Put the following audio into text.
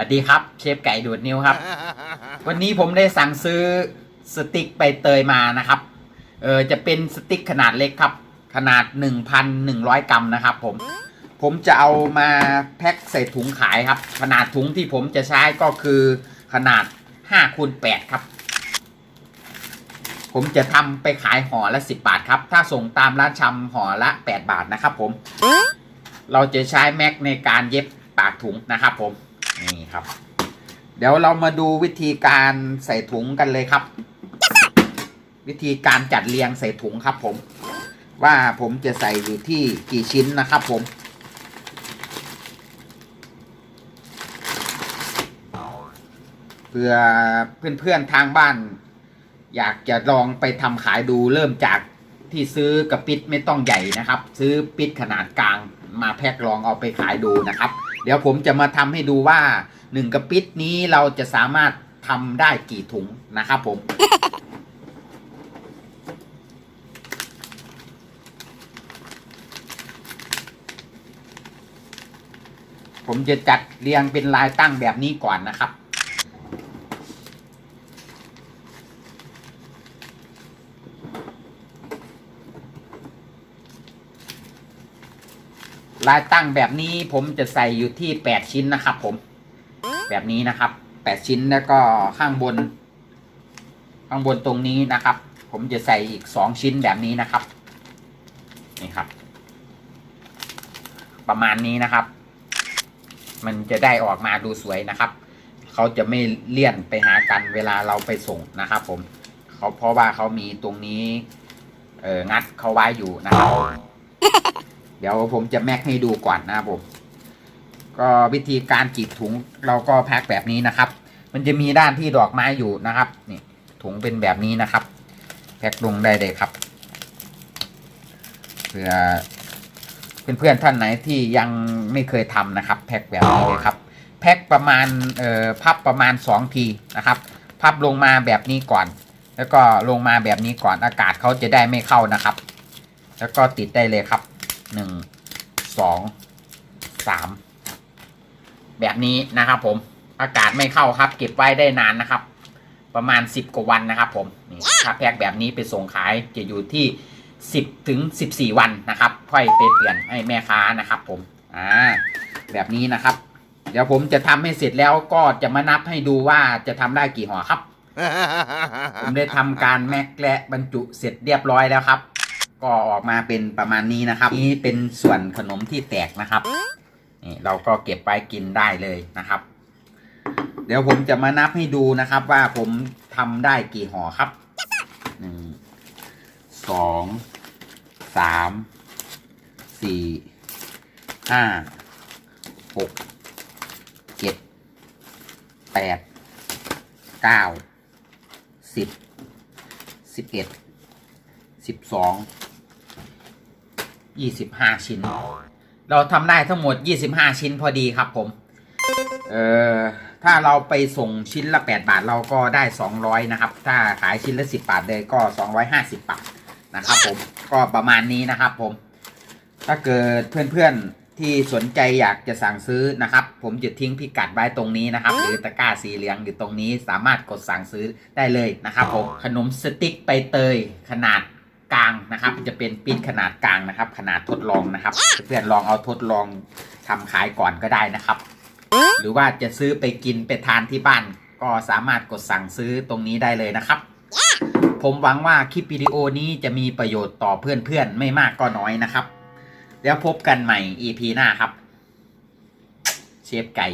วัสดีครับ เชฟไก่ดูดนิ้วครับ วันนี้ผมได้สั่งซื้อสติ๊กใบเตยมานะครับ เออจะเป็นสติ๊กขนาดเล็กครับ ขนาด 1,100 กรัมนะครับ ผม ผมจะเอามาแพ็คใส่ถุงขายครับ ขนาดถุงที่ผมจะใช้ก็คือขนาด5คูณ8ครับ ผมจะทำไปขายห่อละ 10 บาทครับ ถ้าส่งตามร้านชำห่อละ 8 บาทนะครับ ผม เราจะใช้แม็กในการเย็บปากถุงนะครับ ผม นี่ครับ เดี๋ยวเรามาดูวิธีการใส่ถุงกันเลยครับ วิธีการจัดเรียงใส่ถุงครับ ผม ว่าผมจะใส่อยู่ที่กี่ชิ้นนะครับ ผมเพื่อเพื่อนๆทางบ้าน อยากจะลองไปทำขายดูเริ่มจากที่ซื้อกระปิดไม่ต้องใหญ่นะครับ ซื้อปิดขนาดกลางมาแพ็คลองเอาไปขายดูนะครับ เดี๋ยวผมจะมาทำให้ดูว่าหนึ่งกระปิดนี้เราจะสามารถทำได้กี่ถุงนะครับผม ผมจะจัดเรียงเป็นลายตั้งแบบนี้ก่อนนะครับ ลายตั้งแบบนี้ผมจะใส่อยู่ที่แปดชิ้นนะครับ ผม แบบนี้นะครับแปดชิ้นแล้วก็ข้างบน ข้างบนตรงนี้นะครับ ผมจะใส่อีกสองชิ้นแบบนี้นะครับ นี่ครับ ประมาณนี้นะครับ มันจะได้ออกมาดูสวยนะครับเขาจะไม่เลี่ยนไปหากันเวลาเราไปส่งนะครับ ผมเขาเพราะว่าเขามีตรงนี้ เอองัดเขาไว้อยู่นะครับ เดี๋ยวผมจะแม็กให้ดูก่อนนะครับผม ก็วิธีการจีบถุงเราก็แพ็คแบบนี้นะครับ มันจะมีด้านที่ดอกไม้อยู่นะครับนี่ถุงเป็นแบบนี้นะครับ แพ็คลงได้เลยครับเพื่อเพื่อนๆท่านไหนที่ยังไม่เคยทำนะครับ แพ็คแบบนี้เลยครับ แพ็คประมาณเอ่อพับประมาณ2ทีนะครับ พับลงมาแบบนี้ก่อน แล้วก็ลงมาแบบนี้ก่อนอากาศเขาจะได้ไม่เข้านะครับ แล้วก็ติดได้เลยครับ หนึ่งสองสามแบบนี้นะครับผมอากาศไม่เข้าครับ เก็บไว้ได้นานนะครับ ประมาณสิบกว่าวันนะครับผมนี่ถ้าแพ็คแบบนี้ไปส่งขายจะอยู่ที่สิบถึงสิบสี่วันนะครับ ค่อยไปเปลี่ยนให้แม่ค้านะครับผมอ่าแบบนี้นะครับ เดี๋ยวผมจะทำให้เสร็จแล้วก็จะมานับให้ดูว่าจะทำได้กี่ห่อครับ ผมได้ทำการแม็กและบรรจุเสร็จเรียบร้อยแล้วครับ ก็ออกมาเป็นประมาณนี้นะครับ นี่เป็นส่วนขนมที่แตกนะครับนี่เราก็เก็บไว้กินได้เลยนะครับ เดี๋ยวผมจะมานับให้ดูนะครับ ว่าผมทำได้กี่ห่อครับหนึ่งสองสามสี่ห้าหกเจ็ดแปดเก้าสิบสิบเอ็ดสิบสอง ยี่สิบห้าชิ้น เราทำได้ทั้งหมด 25 ชิ้นพอดีครับผม เอ่อ ถ้าเราไปส่งชิ้นละ 8 บาทเราก็ได้ 200 นะครับ ถ้าขายชิ้นละ 10 บาทเลยก็ 250 บาทนะครับผม ก็ประมาณนี้นะครับผม ถ้าเกิดเพื่อนๆที่สนใจอยากจะสั่งซื้อนะครับ ผมจะทิ้งพิกัดไว้ตรงนี้นะครับ หรือตะกร้าสีเหลืองอยู่ตรงนี้สามารถกดสั่งซื้อได้เลยนะครับผม ขนมสติ๊กใบเตยขนาด กลางนะครับ จะเป็นปิ้นขนาดกลางนะครับ ขนาดทดลองนะครับ เพื่อนๆลองเอาทดลองทำขายก่อนก็ได้นะครับ หรือว่าจะซื้อไปกินไปทานที่บ้าน ก็สามารถกดสั่งซื้อตรงนี้ได้เลยนะครับ ผมหวังว่าคลิปวิดีโอนี้จะมีประโยชน์ต่อเพื่อนๆไม่มากก็น้อยนะครับ แล้วพบกันใหม่ EP หน้าครับ เชฟไก่